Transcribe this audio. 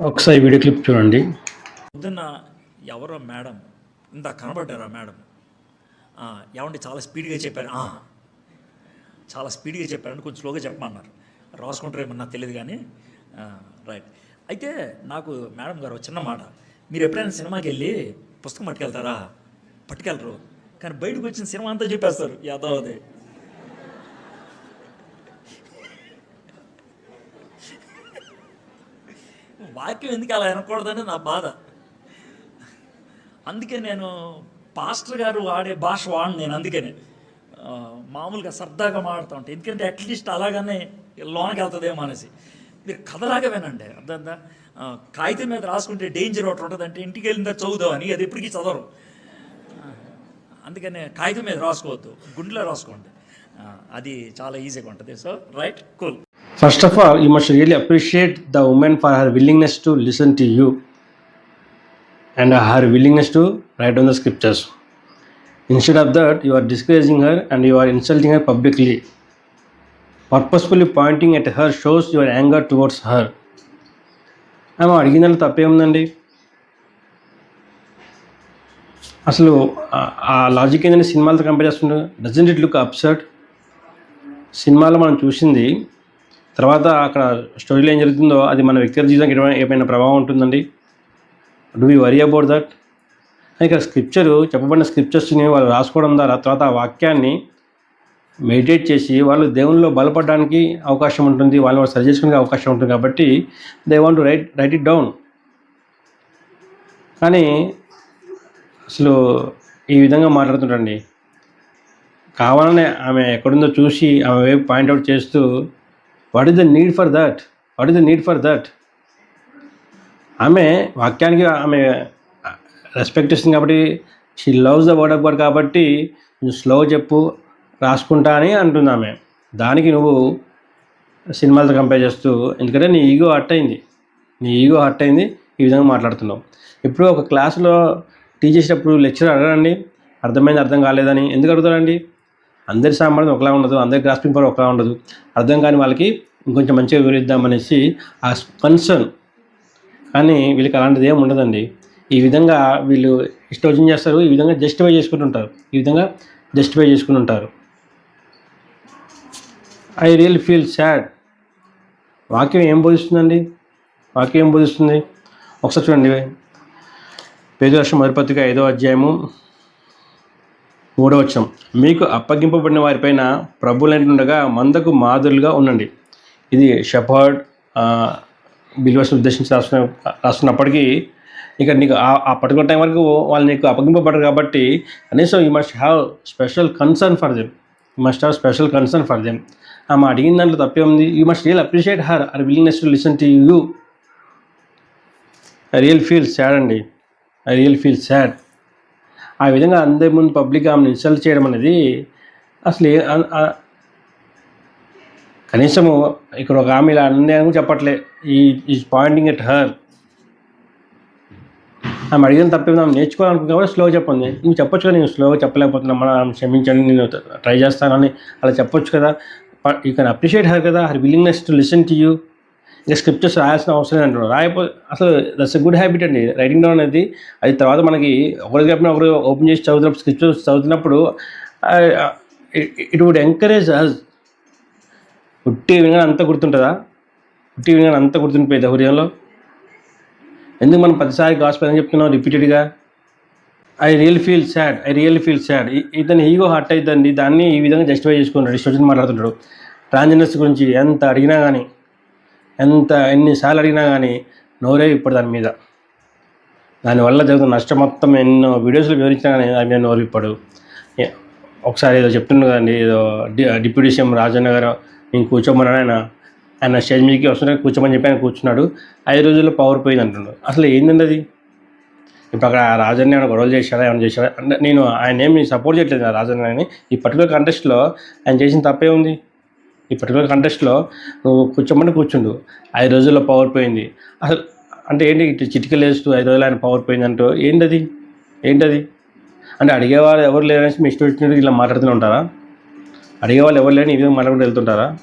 ఒకసారి video clip చూడండి. పొద్దున్న ఎవరో మేడం ఇంత కనబడ్డారా మేడం? ఏమంటే చాలా స్పీడ్గా చెప్పారు. చాలా స్పీడ్గా చెప్పారని కొంచెం స్లోగా చెప్పమన్నారు. రాసుకుంటారేమో నాకు తెలియదు కానీ రైట్. అయితే నాకు మేడం గారు ఒక చిన్న మాట. మీరు ఎప్పుడైనా సినిమాకి వెళ్ళి పుస్తకం పట్టుకెళ్తారా? పట్టుకెళ్ళరు. కానీ బయటకు వచ్చిన సినిమా అంతా చెప్పేస్తారు యాదవది. వాక్యం ఎందుకు అలా వినకూడదని నా బాధ. అందుకే నేను పాస్టర్ గారు వాడే భాష వాడిని నేను అందుకనే మామూలుగా సరదాగా మాడుతూ ఉంటాను ఎందుకంటే అట్లీస్ట్ అలాగనే లోనకి వెళ్తుందేమో అనేసి. మీరు కథలాగా వినండి. అర్థందా కాగితం మీద రాసుకుంటే డేంజర్ ఒకటి ఉంటుంది అంటే ఇంటికి వెళ్ళిన చదువుదాం చదువుదామని అది ఎప్పటికీ చదవరు. అందుకనే కాగితం మీద రాసుకోవద్దు. గుండెలో రాసుకోండి. అది చాలా ఈజీగా ఉంటుంది. So right cool. First of all you must really appreciate the women for her willingness to listen to you and her willingness to write on the scriptures instead of that you are discouraging her and you are insulting her publicly purposefully pointing at her shows your anger towards her ఆమె అడిగిన తప్పేముందండి అసలు ఆ- logic ఏంటంటే సినిమాలతో compare చేస్తుంటే doesn't it look అప్సర్ట్ సినిమాలో మనం చూసింది తర్వాత అక్కడ స్టోరీలో ఏం జరుగుతుందో అది మన వ్యక్తిగత జీవితానికి ఎటువంటి- ఏమైనా ప్రభావం ఉంటుందండి? Do you worry about that ఇక్కడ స్క్రిప్చరు చెప్పబడిన స్క్రిప్చర్స్ని వాళ్ళు రాసుకోవడం ద్వారా తర్వాత ఆ వాక్యాన్ని మెడిటేట్ చేసి వాళ్ళు దేవునిలో బలపడడానికి అవకాశం ఉంటుంది వాళ్ళు వాళ్ళు సరి చేసుకునే అవకాశం ఉంటుంది కాబట్టి they want to write write it down కానీ అసలు ఈ విధంగా మాట్లాడుతుంటండి కావాలనే ఆమె ఎక్కడుందో చూసి ఆమె వైపు పాయింట్అవుట్ చేస్తూ what is the need for that what is the need for that ఆమె వాక్యానికి ఆమె రెస్పెక్ట్ ఇస్తుంది కాబట్టి she loves the word of God కాబట్టి నువ్వు స్లో చెప్పు రాసుకుంటా అని అంటుంది ఆమె. దానికి నువ్వు సినిమాలతో కంపేర్ చేస్తూ ఎందుకంటే నీ ఈగో హర్ట్ అయింది. నీ ఈగో హర్ట్ అయింది ఈ విధంగా మాట్లాడుతున్నావు. ఇప్పుడు ఒక క్లాసులో టీచ్ చేసేటప్పుడు లెక్చర్ అడగండి అర్థమైంది అర్థం కాలేదని ఎందుకు అడుగుతారండి? అందరి సామర్థ్యం ఒకలా ఉండదు అందరి గ్రాస్పింగ్ పవర్ ఒకలా ఉండదు. అర్థం కాని వాళ్ళకి ఇంకొంచెం మంచిగా వివరిద్దామనేసి ఆ కన్సర్న్ కానీ వీళ్ళకి అలాంటిది ఏమి ఉండదండి. ఈ విధంగా వీళ్ళు ఇష్టం చేస్తారు ఈ విధంగా జస్టిఫై చేసుకుంటుంటారు ఈ విధంగా జస్టిఫై చేసుకుంటుంటారు ఐ రియల్ ఫీల్ సాడ్ వాక్యం ఏం బోధిస్తుందండి? వాక్యం ఏం బోధిస్తుంది? ఒకసారి చూడండి. పేదవర్షం మరుపత్రిక ఐదో అధ్యాయము మూడో మీకు అప్పగింపబడిన వారిపైన ప్రభులంటుండగా మందకు మాదిరిగా ఉండండి. ఇది షెపర్డ్ బిల్వర్స్ ఉద్దేశించి రాస్తున్న రాస్తున్నప్పటికీ ఇక నీకు ఆ- ఆ పర్టికులర్ టైం వరకు వాళ్ళు నీకు అప్పగింపబడరు కాబట్టి కనీసం you must have special concern for them. You must have special concern for them. ఆమె అడిగిన దాంట్లో తప్పే ఉంది. You must real appreciate her. Our willingness to listen to you. I real feel sad అండి. I real feel sad. ఆ విధంగా అందరి ముందు పబ్లిక్ ఆమెను ఇన్సల్ట్ చేయడం అనేది అసలు కనీసము ఇక్కడ ఒక ఆమె ఇలా అన్నది అని చెప్పట్లే. ఈ ఈజ్ పాయింటింగ్ ఎట్ హర్ ఆమె అడిగిన తప్పేది ఆమె నేర్చుకోవాలనుకుంది కూడా స్లో చెప్పండి నువ్వు చెప్పొచ్చు కదా నేను స్లోగా చెప్పలేకపోతున్నా. మన ఆమె క్షమించండి నేను ట్రై చేస్తానని అలా చెప్పొచ్చు కదా. యూ కెన్ అప్రిషియేట్ హర్ కదా. Her willingness to listen to you scriptures రాయాల్సిన అవసరం అంటున్నారు రాయపో అసలు దట్స్ ఎ గుడ్ హ్యాబిట్ అండి. రైటింగ్ డౌన్ అనేది అది తర్వాత మనకి ఒకరి చెప్పిన ఒకరు ఓపెన్ చేసి చదువుతున్నప్పుడు స్క్రిప్చర్స్ చదువుతున్నప్పుడు ఇట్ వుడ్ ఎంకరేజ్ అస్ ఉట్టి వినగానే అంత గుర్తుంటుందా? ఉట్టి వినగానే అంత గుర్తుండిపోయింది హృదయంలో ఎందుకు మనం ప్రతిసారి గాస్పెల్ అని చెప్తున్నాం రిపీటెడ్గా I real feel sad I real feel sad ఇతని ఈగో హర్ట్ అవుతుందండి దాన్ని ఈ విధంగా జస్టిఫై చేసుకుంటాడు ఇష్టం మాట్లాడుతున్నాడు. ట్రాన్స్జెండర్స్ గురించి ఎంత అడిగినా కానీ ఎంత ఎన్నిసార్లు అడిగినా కానీ నోరే ఇప్పుడు దాని మీద. దానివల్ల జరుగుతున్న నష్టం మొత్తం ఎన్నో వీడియోస్లో వివరించినా కానీ దాని మీద నోరు ఇప్పడు ఒకసారి ఏదో చెప్తున్నాడు కదండి ఏదో డిప్యూటీ సీఎం రాజన్న గారు నేను కూర్చోమని ఆయన ఆయన స్టేజ్ మీదకి వస్తుంటే కూర్చోమని చెప్పి ఆయన కూర్చున్నాడు ఐదు రోజుల్లో పవర్ పోయింది అంటున్నాడు అసలు ఏందండి అది ఇప్పుడు అక్కడ రాజన్న ఏమైనా గొడవలు చేశాడా ఏమైనా చేశాడా? అంటే నేను ఆయన ఏమి సపోర్ట్ చేయట్లేదు రాజన్న అని ఈ పర్టికులర్ కంటెస్ట్లో ఆయన చేసిన తప్పే ఉంది ఈ పర్టికులర్ కంటెస్ట్లో నువ్వు కూర్చోమని కూర్చుండు. ఐదు రోజుల్లో పవర్ పోయింది. అసలు అంటే ఏంటి ఇటు చిటికలు వేస్తూ ఐదు రోజులు ఆయన పవర్ పోయింది అంటూ? ఏంటది ఏంటది? అంటే అడిగేవాళ్ళు ఎవరు లేరనేసి మీ ఇష్టం వచ్చినట్టు ఇలా మాట్లాడుతూనే ఉంటారా? అడిగేవాళ్ళు ఎవరు లేని ఈ విధంగా మాట్లాడుకుంటూ వెళ్తుంటారా?